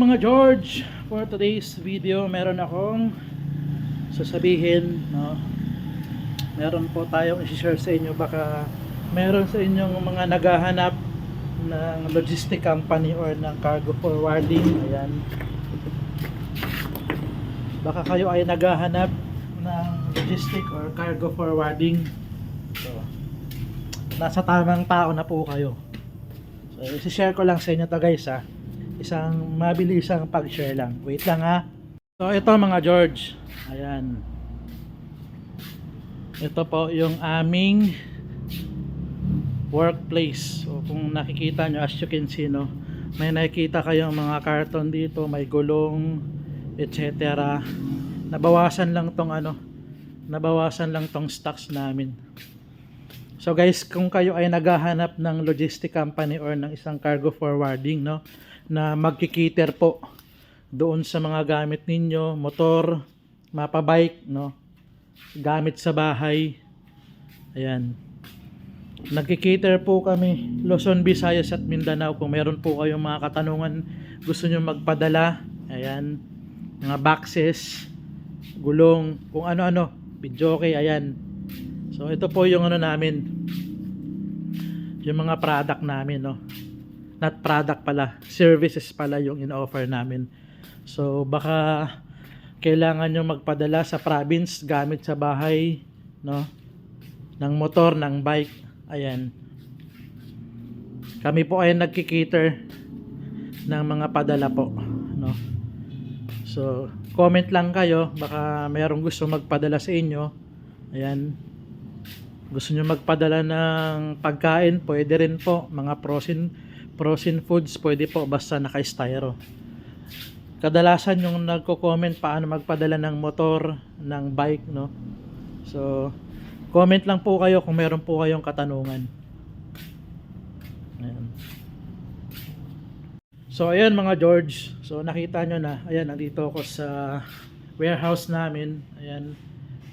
mga George, for today's video, meron akong sasabihin, no? Meron po tayong i-share sa inyo baka meron sa inyong mga naghahanap ng logistic company or ng cargo forwarding, ayan. Baka kayo ay naghahanap ng logistic or cargo forwarding. So, nasa tamang tao na po kayo. So, isi-share ko lang sa inyo to guys ha. Isang mabilisang pag-share lang. Wait lang ha. So, ito mga George. Ayan. Ito po yung aming workplace. So, kung nakikita nyo, as you can see, no, may nakikita kayong mga karton dito, may gulong, etc. Nabawasan lang tong ano, nabawasan lang tong stocks namin. So guys, kung kayo ay naghahanap ng logistic company or ng isang cargo forwarding, no, na magkikiter po doon sa mga gamit ninyo, motor, mapabike, no, gamit sa bahay. Ayan. Nagkikater po kami Luzon, Visayas at Mindanao. Kung meron po kayong mga katanungan gusto nyo magpadala ayan. Mga boxes gulong kung ano-ano video okay ayan. So ito po yung ano namin yung mga product namin no not product pala services pala yung in-offer namin. So baka kailangan nyo magpadala sa province gamit sa bahay no? Ng motor ng bike ayan. Kami po ay nagkikater ng mga padala po no? So comment lang kayo baka mayroong gusto magpadala sa inyo ayan. Gusto nyo magpadala ng pagkain pwede rin po mga frozen frozen foods pwede po basta naka-styro. Kadalasan yung nagko-comment paano magpadala ng motor ng bike no? So comment lang po kayo kung meron po kayong katanungan. Ayan. so ayan mga George. So nakita nyo na. Ayan nandito ako sa warehouse namin. Ayan.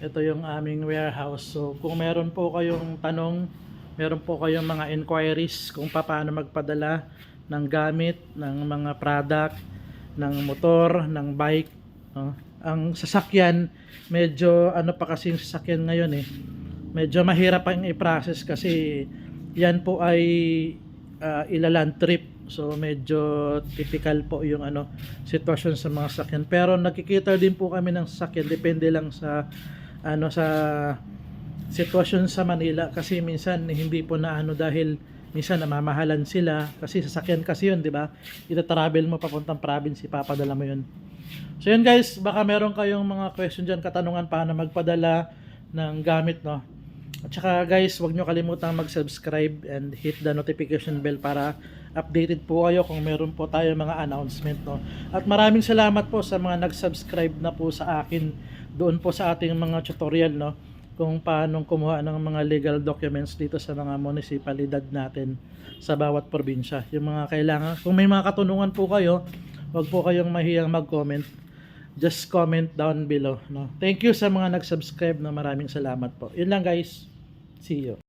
Ito yung aming warehouse. So kung meron po kayong tanong meron po kayong mga inquiries kung paano magpadala ng gamit ng mga product ng motor, ng bike no? ang sasakyan medyo ano pa kasi yung sasakyan ngayon eh. Medyo mahirap pang i-process kasi yan po ay uh, ilaland trip. So medyo typical po yung ano sitwasyon sa mga sasakyan. Pero nakikita din po kami ng sasakyan depende lang sa ano sa sitwasyon sa Manila kasi minsan hindi po na ano dahil minsan namamahalan sila kasi sasakyan kasi yun di ba? Ita-travel mo papuntang province ipapadala mo yun. So yun guys baka meron kayong mga question dyan katanungan paano magpadala ng gamit no? At saka guys wag nyo kalimutang mag-subscribe and hit the notification bell para updated po kayo kung meron po tayo mga announcement no? At maraming salamat po sa mga nag-subscribe na po sa akin doon po sa ating mga tutorial no kung paano kumuha ng mga legal documents dito sa mga munisipalidad natin sa bawat probinsya. Yung mga kailangan, kung may mga katunungan po kayo, wag po kayong mahiyang mag-comment. Just comment down below. No? Thank you sa mga nag-subscribe na maraming salamat po. Yun lang guys. See you.